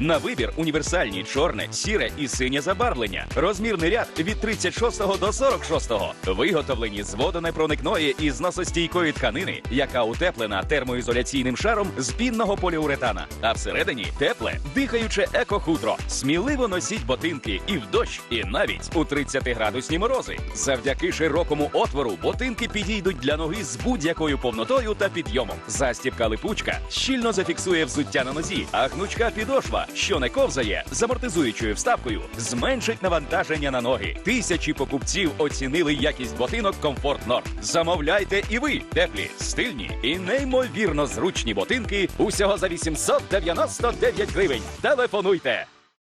На вибір універсальні чорне, сіре і синє забарвлення. Розмірний ряд від 36 до 46. Виготовлені з водонепроникної і зносостійкої тканини, яка утеплена термоізоляційним шаром з пінного поліуретана. А всередині тепле, дихаюче еко-хутро. Сміливо носіть ботинки і в дощ, і навіть у 30-градусні морози. Завдяки широкому отвору ботинки підійдуть для ноги з будь-якою повнотою та підйомом. Застібка липучка щільно зафіксує взуття на нозі, а гнучка підошва, що не ковзає, з амортизуючою вставкою, зменшить навантаження на ноги. Тисячі покупців оцінили якість ботинок Комфорт Норм. Замовляйте і ви теплі, стильні і неймовірно зручні ботинки усього за 899 гривень. Телефонуйте!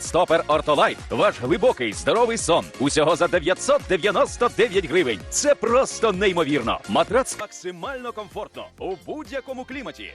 Стопер Ортолайт. Ваш глибокий здоровий сон. Усього за 999 гривень. Це просто неймовірно. Матрац максимально комфортно у будь-якому кліматі.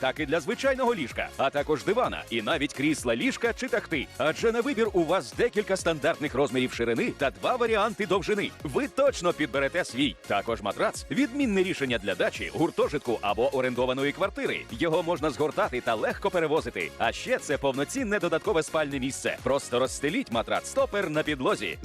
так і для звичайного ліжка, а також дивана і навіть крісла ліжка чи тахти. Адже на вибір у вас декілька стандартних розмірів ширини та два варіанти довжини. Ви точно підберете свій. Також матрац відмінне рішення для дачі, гуртожитку або орендованої квартири. Його можна згортати та легко перевозити. А ще це повноцінне додаткове спальне місце. Просто розстеліть матрац стопер на підлозі.